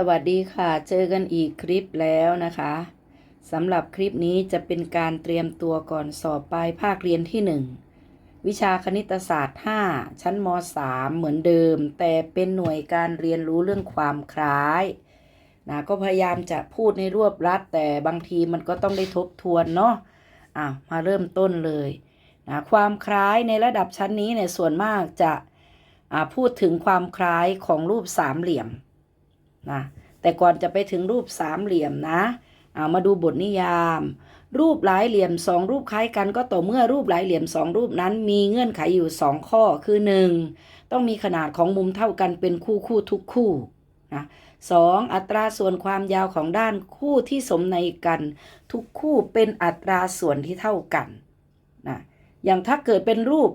สวัสดีค่ะ เจอกันอีกคลิปแล้วนะคะสำหรับคลิปนี้จะเป็นการเตรียมตัวก่อนสอบปลายภาคเรียนที่ 1 วิชาคณิตศาสตร์ 5 ชั้นม .3 เหมือนเดิม แต่เป็นหน่วยการเรียนรู้เรื่องความคล้ายนะก็พยายามจะพูดในรวบรัด แต่บางทีมันก็ต้องได้ทบทวนเนาะอะมาเริ่มต้นเลยนะความคล้ายในระดับชั้นนี้เนี่ยส่วนมากจะอ่าพูดถึงความคล้ายของรูปสามเหลี่ยม นะแต่ก่อนจะไปถึงรูปสามเหลี่ยมนะเอามาดูบทนิยาม รูปหลายเหลี่ยมสองรูปคล้ายกันก็ต่อเมื่อรูปหลายเหลี่ยมสองรูปนั้น มีเงื่อนไขอยู่สองข้อคือหนึ่งต้องมีขนาดของมุมเท่ากันเป็นคู่คู่ทุกคู่นะสองอัตราส่วนความยาวของด้านคู่ที่สมในกัน ทุกคู่เป็นอัตราส่วนที่เท่ากันนะอย่างถ้าเกิดเป็นรูป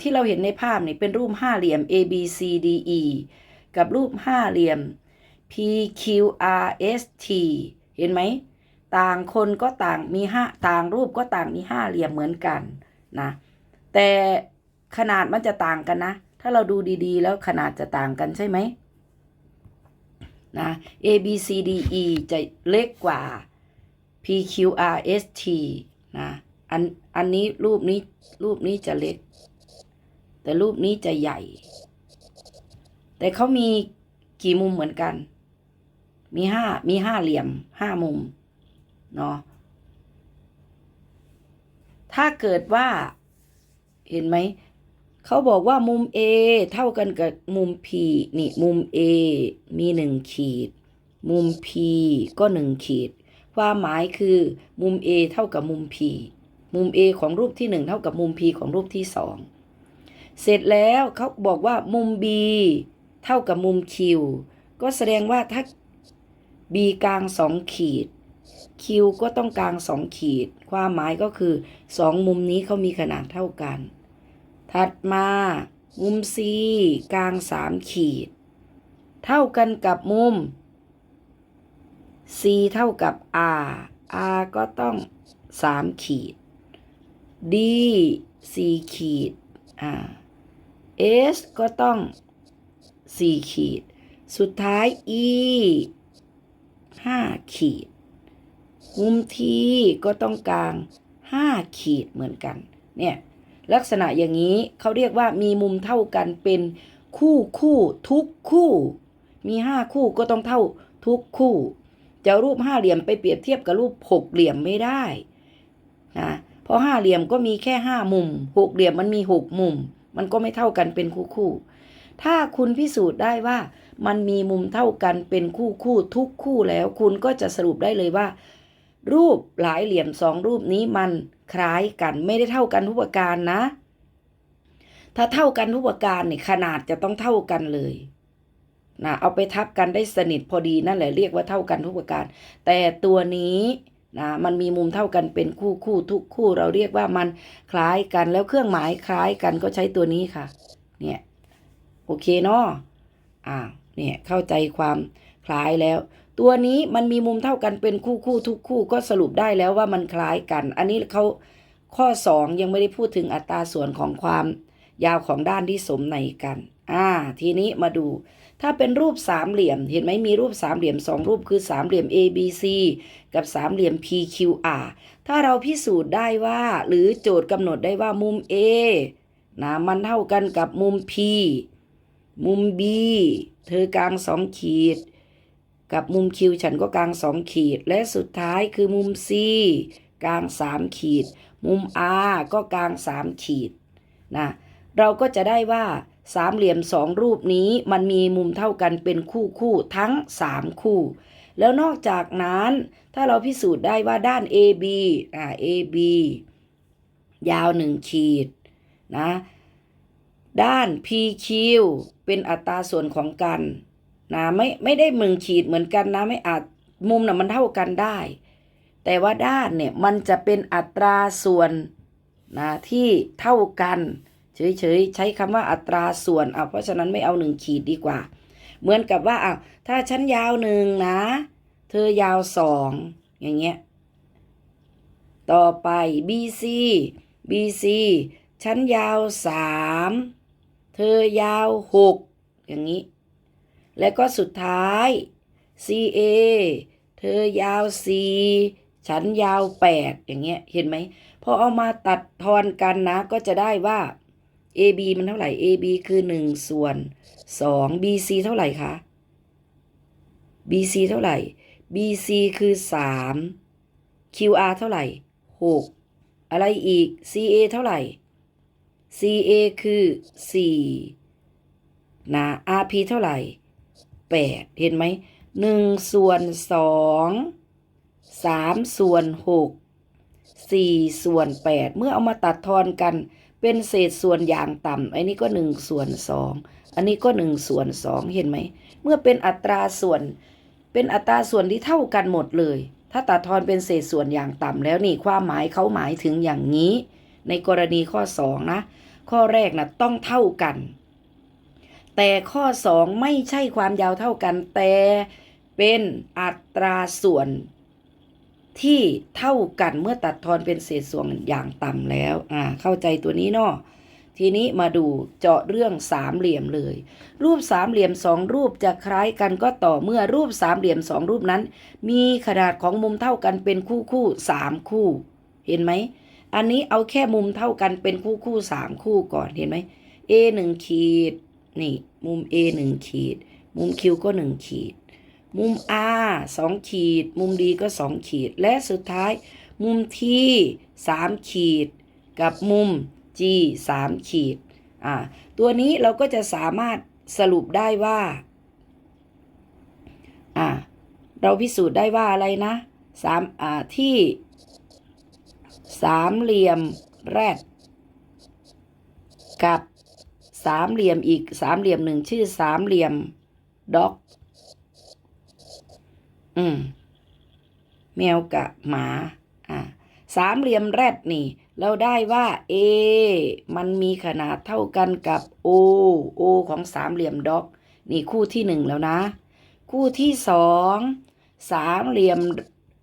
ที่เราเห็นในภาพนี่เป็นรูปห้าเหลี่ยม A B C D E กับรูปห้าเหลี่ยม P Q R S T เห็นไหม ต่างคนก็ต่างมีห้าต่างรูปก็ต่างมีห้าเหลี่ยมเหมือนกันนะ แต่ขนาดมันจะต่างกันนะ ถ้าเราดูดีๆ แล้วขนาดจะต่างกันใช่ไหมนะ A B C D E จะเล็กกว่า P Q R S T นะอันอันนี้รูปนี้รูปนี้จะเล็ก แต่รูปนี้จะใหญ่ แต่เขามีกี่มุมเหมือนกัน มีห้ามีห้าเหลี่ยมห้ามุมเนาะถ้าเกิดว่า เห็นไหม เขาบอกว่ามุม A เท่ากันกับมุม P นี่ มุม A มีหนึ่งขีด มุม P ก็หนึ่งขีด ความหมายคือมุม A เท่ากับมุม P มุม A ของรูปที่หนึ่งเท่ากับมุม P ของรูปที่สองเสร็จแล้วเขาบอกว่ามุม B เท่ากับมุม Q ก็แสดงว่าถ้า B กลางสองขีด Q ก็ต้องกลางสองขีด ความหมายก็คือสองมุมนี้เขามีขนาดเท่ากัน ถัดมา มุม C กลางสามขีด เท่ากันกับมุม C เท่ากับ R R ก็ต้องสามขีด D สี่ขีด อ่า S ก็ต้องสี่ขีด สุดท้าย E ห้าขีด มุม T ก็ต้องกลางห้าขีดเหมือนกัน เนี่ย ลักษณะอย่างนี้เขาเรียกว่ามีมุมเท่ากันเป็นคู่คู่ทุกคู่ มีห้าคู่ก็ต้องเท่าทุกคู่ จะรูปห้าเหลี่ยมไปเปรียบเทียบกับรูปหกเหลี่ยมไม่ได้นะเพราะห้าเหลี่ยมก็มีแค่ห้ามุมหกเหลี่ยมมันมีหกมุม มันก็ไม่เท่ากันเป็นคู่คู่ ถ้าคุณพิสูจน์ได้ว่า มันมีมุมเท่ากันเป็นคู่คู่ทุกคู่แล้ว คุณก็จะสรุปได้เลยว่า รูปหลายเหลี่ยมสองรูปนี้มันคล้ายกันไม่ได้เท่ากันทุกประการนะ ถ้าเท่ากันทุกประการเนี่ยขนาดจะต้องเท่ากันเลยนะเอาไปทับกันได้สนิทพอดีนั่นแหละเรียกว่าเท่ากันทุกประการ แต่ตัวนี้นะมันมีมุมเท่ากันเป็นคู่คู่ทุกคู่เราเรียกว่ามันคล้ายกันแล้วเครื่องหมายคล้ายกันก็ใช้ตัวนี้ค่ะ เนี่ย โอเคเนาะอ่า เนี่ยเข้าใจความคล้ายแล้ว ตัวนี้มันมีมุมเท่ากันเป็นคู่คู่ทุกคู่ก็สรุปได้แล้วว่ามันคล้ายกัน อันนี้เขาข้อ 2 ยังไม่ได้พูดถึงอัตราส่วนของความยาวของด้านที่สมในกัน อ่า ทีนี้มาดู ถ้าเป็นรูปสามเหลี่ยม เห็นไหมมีรูปสามเหลี่ยมสองรูปคือสามเหลี่ยม A B C กับสามเหลี่ยม P Q R ถ้าเราพิสูจน์ได้ว่า หรือโจทย์กำหนดได้ว่ามุม A นะมันเท่ากันกับมุม P มุม B เธอกลางสองขีด กับมุม Q ฉันก็กลางสองขีด และสุดท้ายคือมุม C กลางสามขีด มุม R ก็กลางสามขีดนะเราก็จะได้ว่าสามเหลี่ยมสองรูปนี้มันมีมุมเท่ากันเป็นคู่คู่ทั้งสามคู่ แล้วนอกจากนั้นถ้าเราพิสูจน์ได้ว่าด้าน AB อ่า AB ยาวหนึ่งขีดนะด้าน PQ เป็นอัตราส่วนของกันนะไม่ไม่ได้มึงขีดเหมือนกันนะไม่อาจมุมน่ะมันเท่ากันได้ แต่ว่าด้านเนี่ยมันจะเป็นอัตราส่วนนะที่เท่ากัน เฉยๆใช้คำว่าอัตราส่วนเอาเพราะฉะนั้นไม่เอาหนึ่งขีดดีกว่า เหมือนกับว่าอ้าวถ้าฉันยาวหนึ่งนะ เธอยาวสองอย่างเงี้ยต่อไป BC BC ฉันยาวสาม เธอยาวหกอย่างนี้ และก็สุดท้าย CA เธอยาว C ฉันยาว8อย่างเงี้ย เห็นไหม พอเอามาตัดทอนกันนะ ก็จะได้ว่า AB มันเท่าไหร่ AB คือ1ส่วน2 BC เท่าไหร่คะ BC เท่าไหร่ BC คือ3 QR เท่าไหร่6อะไรอีก CA เท่าไหร่ CA คือ4นะ RP เท่าไหร่ 8 เห็นไหม1ส่วน2 3 ส่วน 6 4 ส่วน 8 เมื่อเอามาตัดทอนกันเป็นเศษส่วนอย่างต่ำอันนี้ก็ 1 ส่วน 2 อันนี้ก็ 1 ส่วน 2 เห็นไหม เมื่อเป็นอัตราส่วน เป็นอัตราส่วนที่เท่ากันหมดเลย ถ้าตัดทอนเป็นเศษส่วนอย่างต่ำแล้วนี่ความหมายเขาหมายถึงอย่างนี้ ในกรณีข้อ 2 นะ ข้อแรกนะต้องเท่ากัน แต่ข้อ 2 ไม่ใช่ความยาวเท่ากัน แต่เป็นอัตราส่วนที่เท่ากันเมื่อตัดทอนเป็นเศษส่วนอย่างต่ำแล้ว อ่า เข้าใจตัวนี้เนาะทีนี้มาดูเจาะเรื่องสามเหลี่ยมเลย รูปสามเหลี่ยมสองรูปจะคล้ายกันก็ต่อเมื่อรูปสามเหลี่ยมสองรูปนั้น มีขนาดของมุมเท่ากันเป็นคู่คู่สามคู่ เห็นไหม อันนี้เอาแค่มุมเท่ากันเป็นคู่คู่สามคู่ก่อนเห็นไหม A หนึ่งขีดนี่มุม A หนึ่งขีด มุม Q ก็หนึ่งขีด มุม R สองขีด มุม D ก็สองขีด และสุดท้าย มุม T สามขีด กับมุม G สามขีดอ่าตัวนี้เราก็จะสามารถสรุปได้ว่าอ่าเราพิสูจน์ได้ว่าอะไรนะสามอ่าที่ สามเหลี่ยมแรดกับสามเหลี่ยมอีกสามเหลี่ยมหนึ่งชื่อสามเหลี่ยมด็อก อืม แมวกับหมา อ่าสามเหลี่ยมแรดนี่ เราได้ว่า A มันมีขนาดเท่ากันกับ O O ของสามเหลี่ยมด็อก นี่คู่ที่หนึ่งแล้วนะ คู่ที่สองสามเหลี่ยม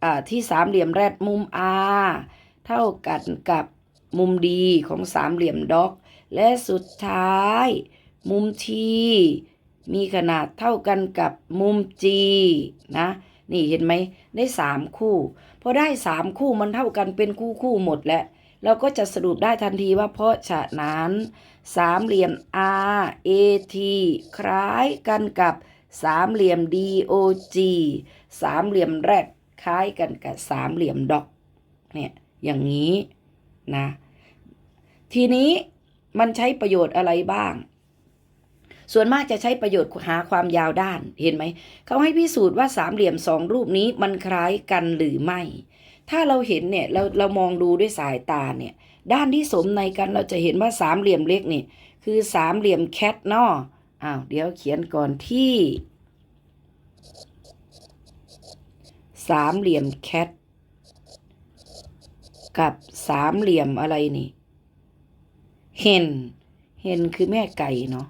อ่าที่สามเหลี่ยมแรดมุม R เท่ากันกับมุมดีของสามเหลี่ยมด็อก และสุดท้าย มุมทีมีขนาดเท่ากันกับมุม G นะ นี่เห็นไหมได้สามคู่พอได้สามคู่มันเท่ากันเป็นคู่คู่หมดแล้วเราก็จะสรุปได้ทันทีว่าเพราะฉะนั้น สามเหลี่ยม R A T คล้ายกันกับสามเหลี่ยม D O G สามเหลี่ยมแรดคล้ายกันกับสามเหลี่ยมด็อกเนี่ย อย่างนี้นะ ทีนี้มันใช้ประโยชน์อะไรบ้าง ส่วนมากจะใช้ประโยชน์หาความยาวด้านเห็นไหม เขาให้พิสูจน์ว่าสามเหลี่ยมสองรูปนี้มันคล้ายกันหรือไม่ ถ้าเราเห็นเนี่ยเราเรามองดูด้วยสายตาเนี่ย ด้านที่สมในกันเราจะเห็นว่าสามเหลี่ยมเล็กนี่คือสามเหลี่ยมแคทนาะอ้าวเดี๋ยวเขียนก่อนที่ สามเหลี่ยมแคท กับสามเหลี่ยมอะไรนี่เห็นเห็นคือแม่ไก่เนาะ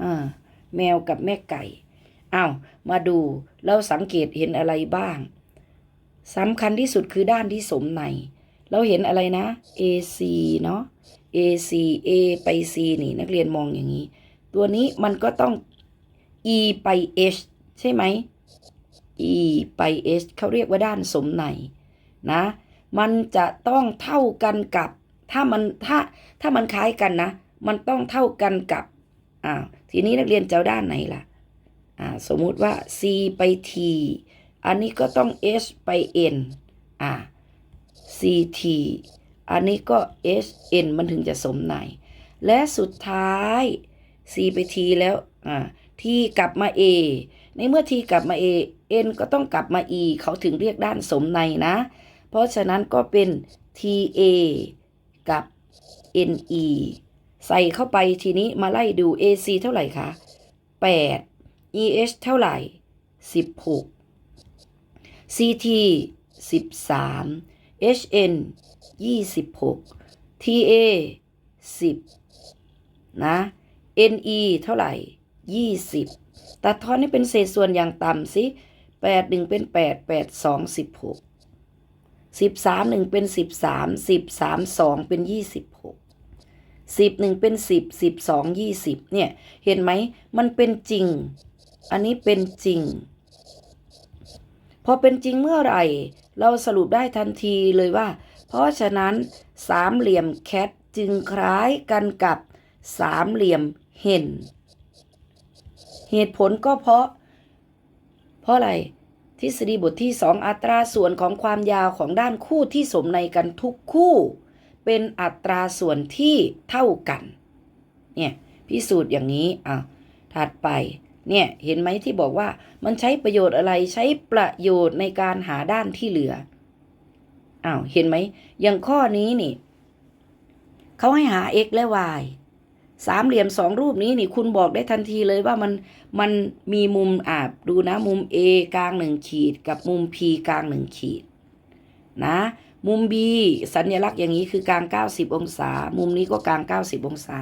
อ่าแมวกับแม่ไก่อ้าวมาดูเราสังเกตเห็นอะไรบ้างสำคัญที่สุดคือด้านที่สมใน เราเห็นอะไรนะ AC เนาะ AC A ไป C นี่นักเรียนมองอย่างนี้ ตัวนี้มันก็ต้อง E ไป H ใช่ไหม E ไป H เขาเรียกว่าด้านสมในนะ มันจะต้องเท่ากันกับ ถ้ามันถ้าถ้ามันคล้ายกันนะ มันต้องเท่ากันกับอ้าทีนี้นักเรียนจะเอาด้านไหนล่ะอ่าสมมุติว่า C ไป T อันนี้ก็ต้อง H ไป N อ่า CT อันนี้ก็ HN มันถึงจะสมใน และสุดท้าย C ไป T แล้วอ่า T กลับมา A ในเมื่อ T กลับมา A N ก็ต้องกลับมา E เขาถึงเรียกด้านสมในนะ เพราะฉะนั้นก็เป็น TA กับ NE ใส่เข้าไปทีนี้มาไล่ดู AC เท่าไหร่คะ 8 EH เท่าไหร่ 16 CT 13 HN 26 TA 10 นะ NE เท่าไหร่ 20 ตัดทอนให้เป็นเศษส่วนอย่างต่ำสิ8 1 เป็น 8 8 2 16 13 1เป็น13 13 2เป็น26สิบหนึ่งเป็นสิบสิบสองยี่สิบเนี่ย เห็นไหมมันเป็นจริง อันนี้เป็นจริง พอเป็นจริงเมื่อไหร่ เราสรุปได้ทันทีเลยว่า เพราะฉะนั้นสามเหลี่ยมแคทจึงคล้ายกันกับสามเหลี่ยมเห็น เหตุผลก็เพราะ เพราะอะไร ทฤษฎีบทที่ 2 อัตราส่วนของความยาวของด้านคู่ที่สมในกันทุกคู่ เป็นอัตราส่วนที่เท่ากัน เนี่ยพิสูจน์อย่างนี้อะถัดไปเนี่ยเห็นไหมที่บอกว่ามันใช้ประโยชน์อะไรใช้ประโยชน์ในการหาด้านที่เหลืออ้าวเห็นไหมอย่างข้อนี้นี่เขาให้หา x และ y สามเหลี่ยมสองรูปนี้นี่คุณบอกได้ทันทีเลยว่ามันมันมีมุมอาบดูนะมุม A กลางหนึ่งขีด กับมุม P กลางหนึ่งขีดนะมุม B สัญลักษณ์อย่างนี้คือกลาง 90 องศา มุมนี้ก็กลาง 90 องศา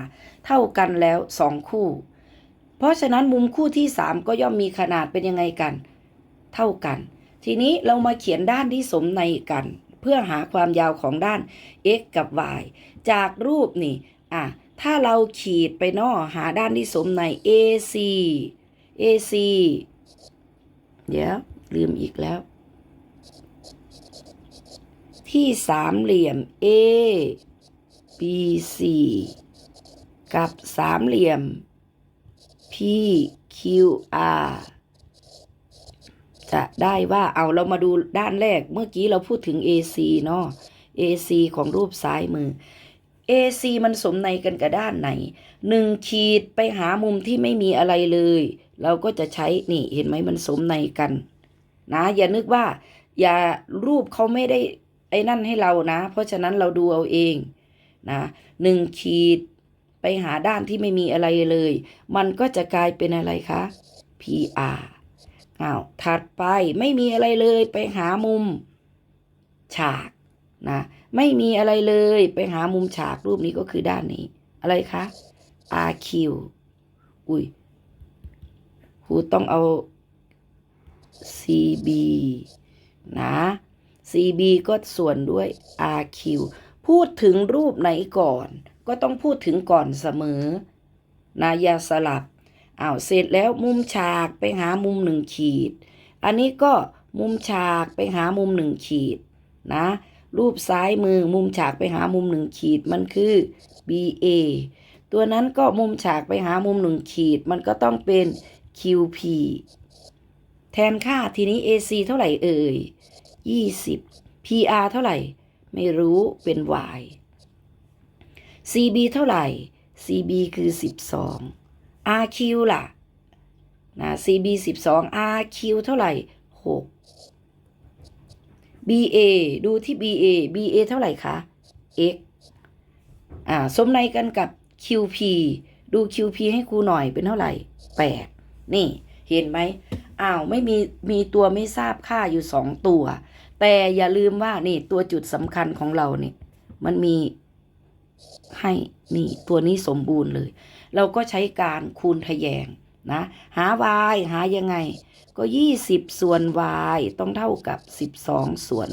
เท่ากันแล้วสองคู่ เพราะฉะนั้นมุมคู่ที่ 3 ก็ย่อมมีขนาดเป็นยังไงกัน เท่ากัน ทีนี้เรามาเขียนด้านที่สมในกัน เพื่อหาความยาวของด้าน x กับ y จากรูปนี่อะ ถ้าเราขีดไปนอหาด้านที่สมใน AC AC เดี๋ยวลืมอีกแล้ว ที่สามเหลี่ยม A B C กับสามเหลี่ยม P Q R จะได้ว่าเอาเรามาดูด้านแรกเมื่อกี้เราพูดถึง AC เนาะ AC ของรูปซ้ายมือ AC มันสมในกันกับด้านไหนหนึ่งขีดไปหามุมที่ไม่มีอะไรเลย เราก็จะใช้นี่เห็นไหมมันสมในกัน นะ อย่านึกว่า อย่ารูปเขาไม่ได้ไอ้นั่นให้เรานะ เพราะฉะนั้นเราดูเอาเอง นะหนึ่งขีดไปหาด้านที่ไม่มีอะไรเลย มันก็จะกลายเป็นอะไรคะ PR อ้าวถัดไปไม่มีอะไรเลยไปหามุม ฉากนะ ไม่มีอะไรเลยไปหามุมฉากรูปนี้ก็คือด้านนี้ อะไรคะ RQ อุ้ยครูต้องเอา CB นะ CB ก็ส่วนด้วย RQ พูดถึงรูปไหนก่อน ก็ต้องพูดถึงก่อนเสมอนะอย่าสลับอ้าวเสร็จแล้วมุมฉากไปหามุมหนึ่งขีด อันนี้ก็มุมฉากไปหามุมหนึ่งขีดนะ รูปซ้ายมือมุมฉากไปหามุมหนึ่งขีดมันคือ BA ตัวนั้นก็มุมฉากไปหามุมหนึ่งขีด มันก็ต้องเป็น QP แทนค่าทีนี้ AC เท่าไหร่เอ่ย20 PR เท่าไหร่ ไม่รู้เป็น Y CB เท่าไหร่ CB คือ 12 RQ ล่ะนะ CB 12 RQ เท่าไหร่ 6 BA ดูที่ BA BA เท่าไหร่คะ X อ่าสมในกันกับ QP ดู QP ให้ครูหน่อยเป็นเท่าไหร่ 8 นี่เห็นไหมอ้าวไม่มีมีตัวไม่ทราบค่าอยู่สองตัว แต่อย่าลืมว่านี่ตัวจุดสำคัญของเราเนี่ยมันมีให้นี่ตัวนี้สมบูรณ์เลย เราก็ใช้การคูณทะแยง นะ หา y หายังไง ก็ 20 ส่วน y ต้องเท่ากับ 12 ส่วน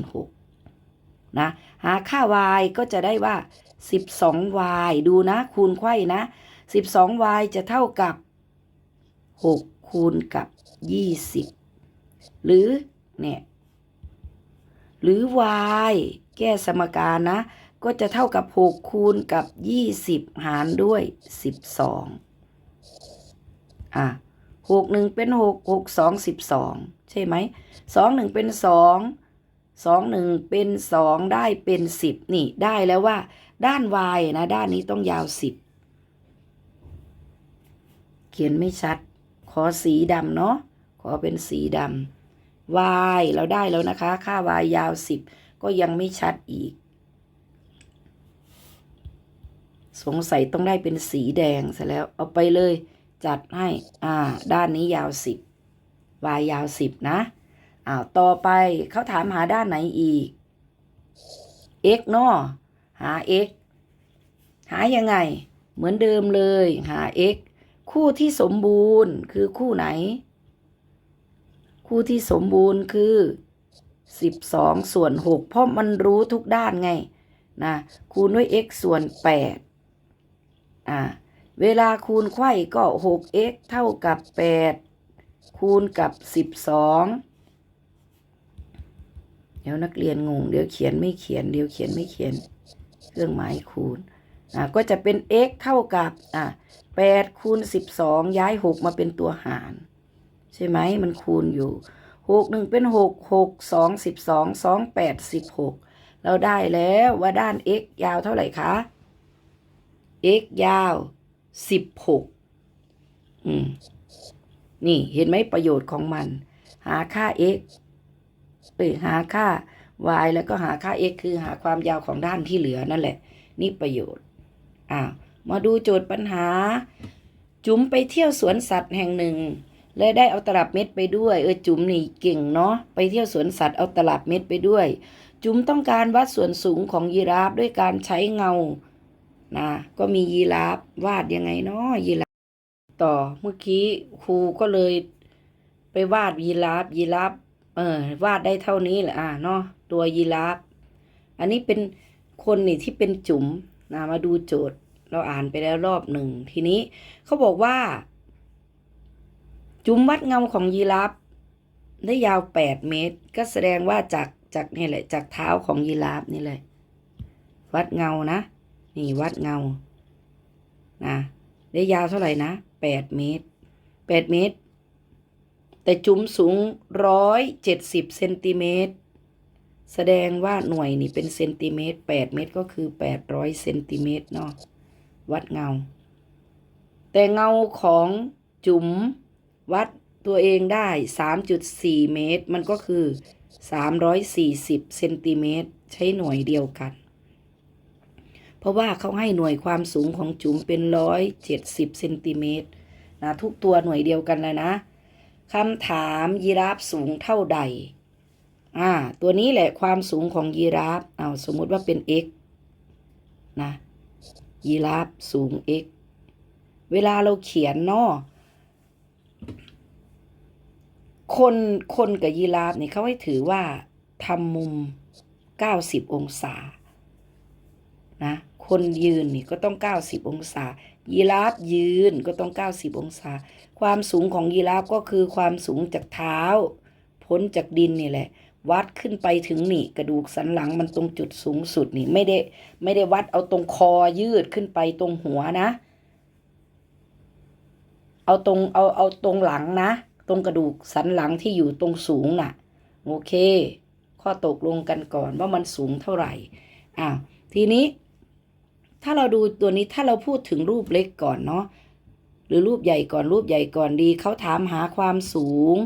6 นะ หาค่า y ก็จะได้ว่า 12y ดูนะ คูณไขว้นะ 12y จะเท่ากับ 6 คูณกับ 20 หรือ เนี่ย หรือ y แก้สมการนะ ก็จะเท่ากับ 6 คูณกับ 20 หารด้วย 12 อะ6 1เป็น6 6 2 12ใช่ไหม2 1เป็น2 2 1เป็น2ได้เป็น10นี่ได้แล้วว่า ด้าน y นะด้านนี้ต้องยาว10เขียนไม่ชัด ขอสีดำเนาะขอเป็นสีดำ y เราได้แล้วนะคะ ค่า y ยาว10ก็ยังไม่ชัดอีก สงสัยต้องได้เป็นสีแดงซะแล้วเอาไปเลย จัดให้อ่าด้านนี้ยาว10 y ยยาว10นะอ้าวต่อไปเขาถามหาด้านไหนอีก x เนาะหา x หายังไง เหมือนเดิมเลยหา x คู่ที่สมบูรณ์คือคู่ไหน คู่ที่สมบูรณ์คือ12ส่วน6เพราะมันรู้ทุกด้านไงนะคูณด้วย x ส่วน8อ่า เวลาคูณไขว้ก็ 6x เท่ากับ 8 คูณกับ 12 เดี๋ยวนักเรียนงง เดี๋ยวเขียนไม่เขียน เดี๋ยวเขียนไม่เขียน เครื่องหมายคูณ อะก็จะเป็น x เท่ากับ อะแปดคูณสิบสองย้ายหกมาเป็นตัวหาร ใช่ไหมมันคูณอยู่หกหนึ่งเป็นหกหกสองสิบสองสองแปดสิบหกเราได้แล้วว่าด้าน x ยาวเท่าไหร่คะ x ยาว สิบหกอืม นี่เห็นไหมประโยชน์ของมัน หาค่า x เอ้หาค่า y แล้วก็หาค่า x คือหาความยาวของด้านที่เหลือนั่นแหละ นี่ประโยชน์อ้าวมาดูโจทย์ปัญหา จุ๋มไปเที่ยวสวนสัตว์แห่งหนึ่ง และได้เอาตลับเม็ดไปด้วย เออจุ๋มนี่เก่งเนาะไปเที่ยวสวนสัตว์เอาตลับเม็ดไปด้วย จุ๋มต้องการวัดส่วนสูงของยีราฟด้วยการใช้เงา นะ ก็มียีราฟวาดยังไงเนาะยีราฟต่อเมื่อกี้ครูก็เลย ไปวาดยีราฟยีราฟเออวาดได้เท่านี้แหละอะเนาะตัวยีราฟอันนี้เป็นคนนี่ที่เป็นจุ๋มนะมาดูโจทย์ เราอ่านไปแล้วรอบหนึ่งทีนี้เขาบอกว่า จุ๋มวัดเงาของยีราฟได้ยาวแปดเมตร ก็แสดงว่าจากจากนี่แหละ จากเท้าของยีราฟนี่เลย วัดเงานะ นี่วัดเงา นะได้ยาวเท่าไหร่นะแปดเมตรแปดเมตร แต่จุ๋มสูงร้อยเจ็ดสิบเซนติเมตร แสดงว่าหน่วยนี่เป็นเซนติเมตรแปดเมตรก็คือแปดร้อยเซนติเมตรเนาะ วัดเงา แต่เงาของจุ๋มวัดตัวเองได้สามจุดสี่เมตร มันก็คือสามร้อยสี่สิบเซนติเมตร ใช้หน่วยเดียวกัน เพราะว่าเขาให้หน่วยความสูงของจุ๋มเป็นร้อยเจ็ดสิบเซนติเมตรนะทุกตัวหน่วยเดียวกันเลยนะคำถามยีราฟสูงเท่าใดอ่าตัวนี้แหละความสูงของยีราฟเอาสมมุติว่าเป็น x นะยีราฟสูง x เวลาเราเขียนเนาะคนคนกับยีราฟนี่เขาให้ถือว่าทำมุม 90 องศานะ คนยืนนี่ก็ต้อง 90 องศา ยีราฟยืนก็ต้อง 90 องศา ความสูงของยีราฟก็คือความสูงจากเท้า พ้นจากดินนี่แหละ วัดขึ้นไปถึงนี่กระดูกสันหลังมันตรงจุดสูงสุดนี่ไม่ได้ไม่ได้วัดเอาตรงคอยืดขึ้นไปตรงหัวนะ เอาตรงเอาเอาตรงหลังนะ ตรงกระดูกสันหลังที่อยู่ตรงสูงน่ะ โอเค ข้อตกลงกันก่อนว่ามันสูงเท่าไหร่อ่าทีนี้ ถ้าเราดูตัวนี้ถ้าเราพูดถึงรูปเล็กก่อนเนาะหรือรูปใหญ่ก่อนรูปใหญ่ก่อนดีเขาถามหาความสูง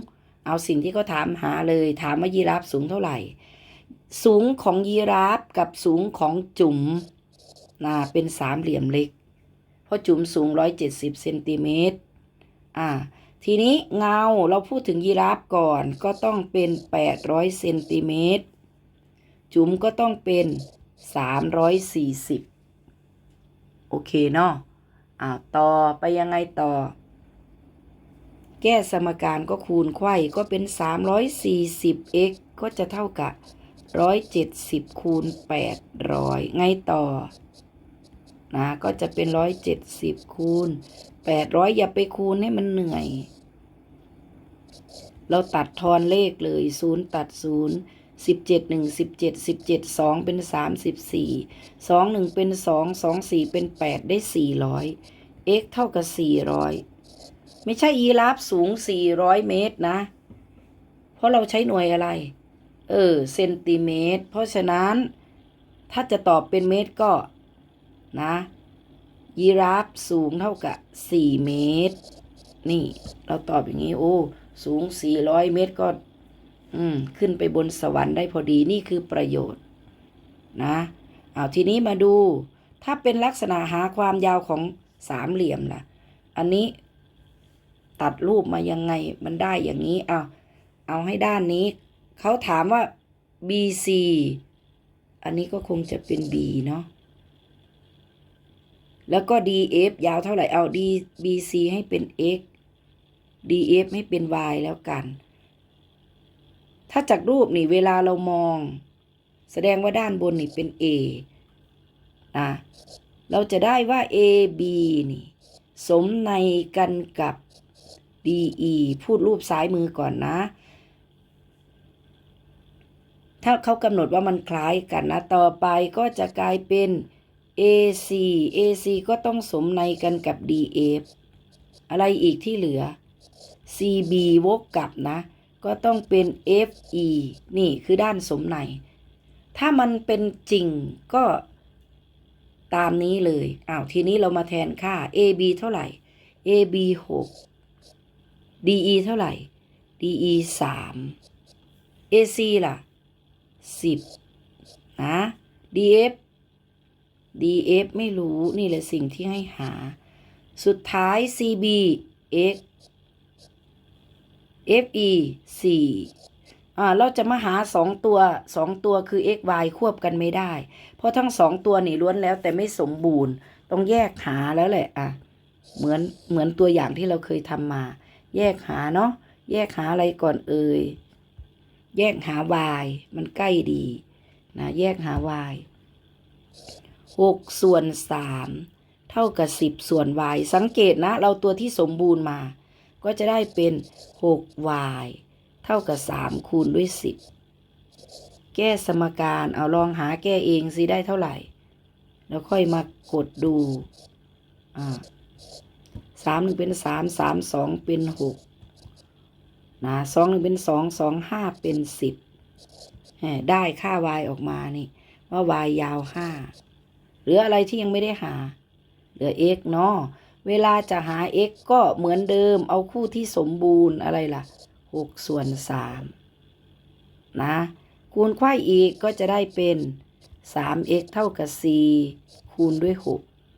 เอาสิ่งที่เขาถามหาเลย ถามว่ายีราฟสูงเท่าไหร่ สูงของยีราฟกับสูงของจุ๋มนะเป็นสามเหลี่ยมเล็ก เพราะจุ๋มสูงร้อยเจ็ดสิบเซนติเมตรอ่าทีนี้เงาเราพูดถึงยีราฟก่อนก็ต้องเป็นแปดร้อยเซนติเมตรจุ๋มก็ต้องเป็นสามร้อยสี่สิบ โอเคเนาะอ่าต่อไปยังไงต่อ แก้สมการก็คูณไขว้ก็เป็น 340 x ก็จะเท่ากับ 170 คูณ 800 ไงต่อนะก็จะเป็น 170 คูณ 800 อย่าไปคูณให้มันเหนื่อย เราตัดทอนเลขเลย 0 ตัด 0 17 1 17 17 2เจ็ดสิบเจ็ดสองเป็น34 2 1เป็น2 2 4เป็น8ได้400 x เท่ากับ400ไม่ใช่ยีราฟสูง400เมตรนะ เพราะเราใช้หน่วยอะไร เออเซนติเมตร เพราะฉะนั้นถ้าจะตอบเป็นเมตรก็นะยีราฟสูงเท่ากับ4เมตร นี่ เราตอบอย่างนี้ โอ้ สูง400เมตรก็ อืมขึ้นไปบนสวรรค์ได้พอดีนี่คือประโยชน์ นะเอาทีนี้มาดู ถ้าเป็นลักษณะหาความยาวของสามเหลี่ยมล่ะ อันนี้ตัดรูปมายังไงมันได้อย่างนี้เอาเอาให้ด้านนี้ เขาถามว่า BC อันนี้ก็คงจะเป็น B เนาะแล้วก็ DF ยาวเท่าไหร่เอา D BC ให้เป็น X DF ให้เป็น Y แล้วกัน ถ้าจากรูปนี่เวลาเรามอง แสดงว่าด้านบนนี่เป็น A นะเราจะได้ว่า AB นี่ สมในกันกับ DE พูดรูปซ้ายมือก่อนนะ ถ้าเขากำหนดว่ามันคล้ายกันนะ ต่อไปก็จะกลายเป็น AC AC ก็ต้องสมในกันกับ DF อะไรอีกที่เหลือ CB วกกลับนะ ก็ต้องเป็น FE นี่คือด้านสมใน ถ้ามันเป็นจริงก็ตามนี้เลย อ้าว ทีนี้เรามาแทนค่า AB เท่าไหร่ AB 6 DE เท่าไหร่ DE 3 AC ล่ะ 10 นะ DF DF ไม่รู้นี่แหละสิ่งที่ให้หา สุดท้าย CB X FE 4อ่าเราจะมาหาสองตัวสองตัวคือ x y ควบกันไม่ได้ เพราะทั้งสองตัวนี่ล้วนแล้วแต่ไม่สมบูรณ์ ต้องแยกหาแล้วแหละอะเหมือนเหมือนตัวอย่างที่เราเคยทำมา แยกหาเนาะแยกหาอะไรก่อนเอ่ยแยกหา y มันใกล้ดีนะแยกหา y หกส่วนสามเท่ากับสิบส่วน y สังเกตนะ เราตัวที่สมบูรณ์มา ก็จะได้เป็น 6y เท่ากับ 3 คูณด้วย 10 แก้สมการเอาลองหาแก้เองสิได้เท่าไหร่ แล้วค่อยมากดดูอ่าสามหนึ่งเป็นสามสามสองเป็นหกนะสองหนึ่งเป็นสองสองห้าเป็นสิบได้ค่า y ออกมานี่ว่า y ยาวห้าเหลืออะไรที่ยังไม่ได้หา เหลือ x เนาะ เวลาจะหา x ก็เหมือนเดิม เอาคู่ที่สมบูรณ์อะไรล่ะ 6 ส่วน3นะ คูณไขว้อีกก็จะได้เป็น 3x เท่ากับ 4 คูณด้วย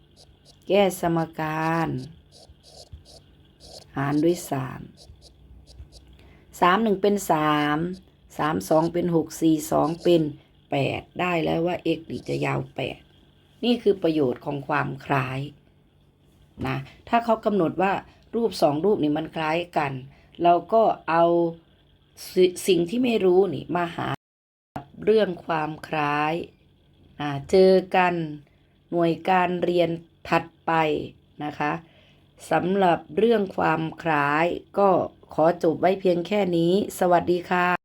6 แก้สมการ หารด้วย 3 3 1 เป็น 3 3 2 เป็น 6 4 2 เป็น 8 ได้แล้วว่า x นี่จะยาว 8 นี่คือประโยชน์ของความคล้าย นะ ถ้าเขากำหนดว่ารูปสองรูปนี่มันคล้ายกัน เราก็เอาสสิ่งที่ไม่รู้นี่มาหาเรื่องความคล้ายอ่าเจอกันหน่วยการเรียนถัดไปนะคะสำหรับเรื่องความคล้ายก็ขอจบไว้เพียงแค่นี้ สวัสดีค่ะ